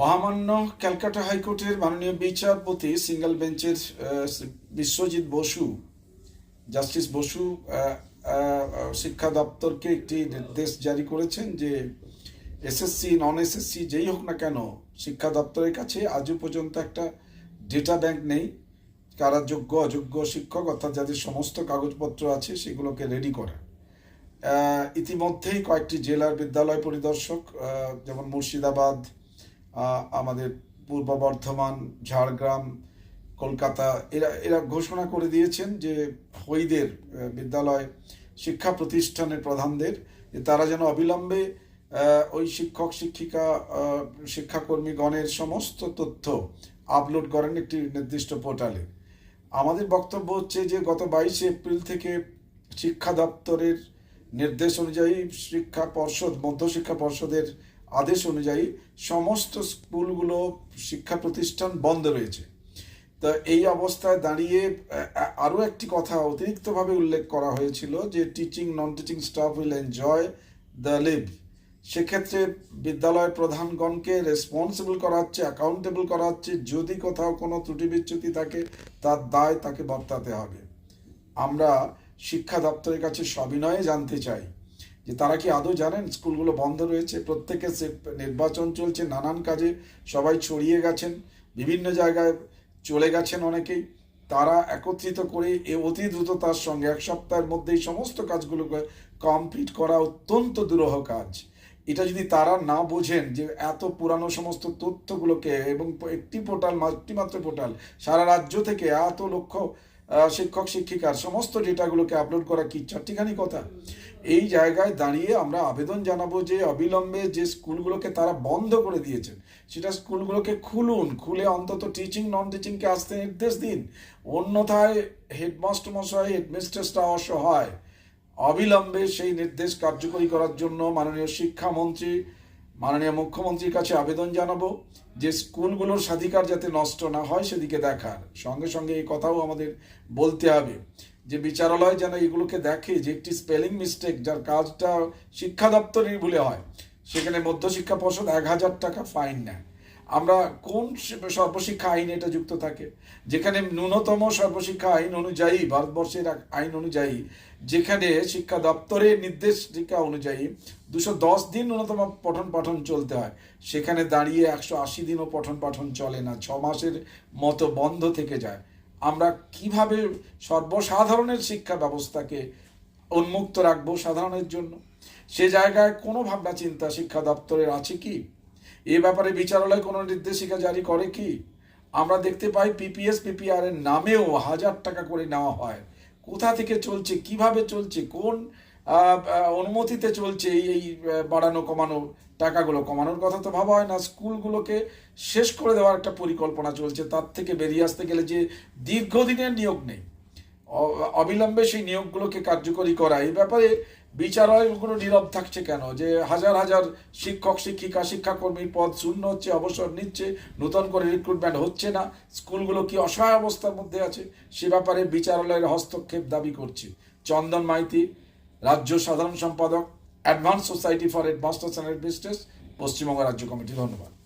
মহামান্য ক্যালকাটা হাইকোর্টের মাননীয় বিচারপতি সিঙ্গেল বেঞ্চের বিশ্বজিৎ বসু, জাস্টিস বসু শিক্ষা দপ্তরকে একটি নির্দেশ জারি করেছেন যে এসএসসি নন এসএসসি যেই হোক না কেন, শিক্ষা দপ্তরের কাছে আজও পর্যন্ত একটা ডেটা ব্যাংক নেই। কারা যোগ্য অযোগ্য শিক্ষক, অর্থাৎ যাদের সমস্ত কাগজপত্র আছে, সেগুলোকে রেডি করা। ইতিমধ্যেই কয়েকটি জেলার বিদ্যালয় পরিদর্শক যেমন মুর্শিদাবাদ আমাদের পূর্ব বর্ধমান, ঝাড়গ্রাম, কলকাতা, এরা এরা ঘোষণা করে দিয়েছেন যে হইদের বিদ্যালয় শিক্ষা প্রতিষ্ঠানের প্রধানদের, যে তারা যেন অবিলম্বে ওই শিক্ষক, শিক্ষিকা শিক্ষাকর্মীগণের সমস্ত তথ্য আপলোড করেন একটি নির্দিষ্ট পোর্টালে। আমাদের বক্তব্য হচ্ছে যে গত বাইশে এপ্রিল থেকে শিক্ষা দপ্তরের নির্দেশ অনুযায়ী শিক্ষা পর্ষদ, মধ্যশিক্ষা পর্ষদের আদেশ অনুযায়ী সমস্ত স্কুলগুলো শিক্ষা প্রতিষ্ঠান বন্ধ রয়েছে। তো এই অবস্থায় দাঁড়িয়ে আরও একটি কথা অতিরিক্তভাবে উল্লেখ করা হয়েছিল যে teaching non teaching staff will enjoy the leave সেক্ষেত্রে বিদ্যালয় প্রধানগণকে রেসপন্সিবল করা হচ্ছে অ্যাকাউন্টেবল করা হচ্ছে যদি কোথাও কোনো ত্রুটি বিচ্যুতি থাকে, তার দায় তাকে বর্তাতে হবে। আমরা শিক্ষা দপ্তরের কাছে সবিনয়ে জানতে চাই। যে তারা কি আদৌ জানেন স্কুলগুলো বন্ধ রয়েছে? প্রত্যেকে নির্বাচন চলছে, নানান কাজে সবাই ছড়িয়ে গেছেন, বিভিন্ন জায়গায় চলে গেছেন অনেকেই। তারা একত্রিত করে এ অতি দ্রুততার সঙ্গে এক সপ্তাহের মধ্যেই সমস্ত কাজগুলোকে কমপ্লিট করা অত্যন্ত দুরহ কাজ। এটা যদি তারা না বোঝেন যে এত পুরানো সমস্ত তথ্যগুলোকে এবং একটি পোর্টাল একটি মাত্র পোর্টাল সারা রাজ্য থেকে এত লক্ষ শিক্ষক, শিক্ষিকার সমস্ত ডেটাগুলোকে আপলোড করা কি চারটিখানি কথা? এই জায়গায় দাঁড়িয়ে আমরা আবেদন জানাব যে অবিলম্বে যে স্কুলগুলোকে তারা বন্ধ করে দিয়েছেন সেটা স্কুলগুলোকে খুলুন। খুলে অন্তত টিচিং নন টিচিংকে আসতে নির্দেশ দিন। অন্যথায় হেডমাস্টার মশাই হেডমিস্ট্রেসরা অসহায়। অবিলম্বে সেই নির্দেশ কার্যকরী করার জন্য মাননীয় শিক্ষামন্ত্রী মাননীয় মুখ্যমন্ত্রীর কাছে আবেদন জানাব যে স্কুলগুলোর স্বাধিকার যাতে নষ্ট না হয় সেদিকে দেখার। সঙ্গে সঙ্গে এই কথাও আমাদের বলতে হবে যে বিচারালয় যেন এগুলোকে দেখে যে একটি স্পেলিং মিস্টেক যার কাজটা শিক্ষা দপ্তরের ভুলে হয়, সেখানে মধ্যশিক্ষা পর্ষদ এক হাজার টাকা ফাইন নেয়। আমরা কোন সর্বশিক্ষা আইনে এটা যুক্ত থাকে? যেখানে ন্যূনতম সর্বশিক্ষা আইন অনুযায়ী, ভারতবর্ষের আইন অনুযায়ী, যেখানে শিক্ষা দপ্তরের নির্দেশিকা অনুযায়ী দুশো দশ দিন ন্যূনতম পঠন পাঠন চলতে হয়। সেখানে দাঁড়িয়ে একশো আশি দিনও পঠন পাঠন চলে না, ছ মাসের মতো বন্ধ থেকে যায়। আমরা কীভাবে সর্বসাধারণের শিক্ষা ব্যবস্থাকে উন্মুক্ত রাখব সাধারণের জন্য? সে জায়গায় কোনো ভাবনা চিন্তা শিক্ষা দপ্তরের আছে কি? এ ব্যাপারে বিচারালয় কোনো নির্দেশিকা জারি করে কি? আমরা দেখতে পাই পিপিএস, পিপিআর এর নামেও হাজার টাকা করে নেওয়া হয়। কোথা থেকে চলছে, কীভাবে চলছে, কোন অনুমতিতে চলছে এই বাড়ানো, কমানো, টাকাগুলো? কমানোর কথা তো ভাবা হয় না। স্কুলগুলোকে শেষ করে দেওয়ার একটা পরিকল্পনা চলছে। তার থেকে বেরিয়ে আসতে গেলে যে দীর্ঘদিনের নিয়োগ নেই অবিলম্বে সেই নিয়োগগুলোকে কার্যকরী করা। এই ব্যাপারে বিচারালয়গুলো নীরব থাকছে কেন? যে হাজার হাজার শিক্ষক, শিক্ষিকা, শিক্ষাকর্মীর পদ শূন্য হচ্ছে, অবসর নিচ্ছে, নতুন করে রিক্রুটমেন্ট হচ্ছে না, স্কুলগুলো কি অসহায় অবস্থার মধ্যে আছে? সে ব্যাপারে বিচারালয়ের হস্তক্ষেপ দাবি করছে। চন্দন মাইতি, রাজ্য সাধারণ সম্পাদক advance society for headmasters and headmistress Paschimbanga রাজ্য কমিটি। ধন্যবাদ।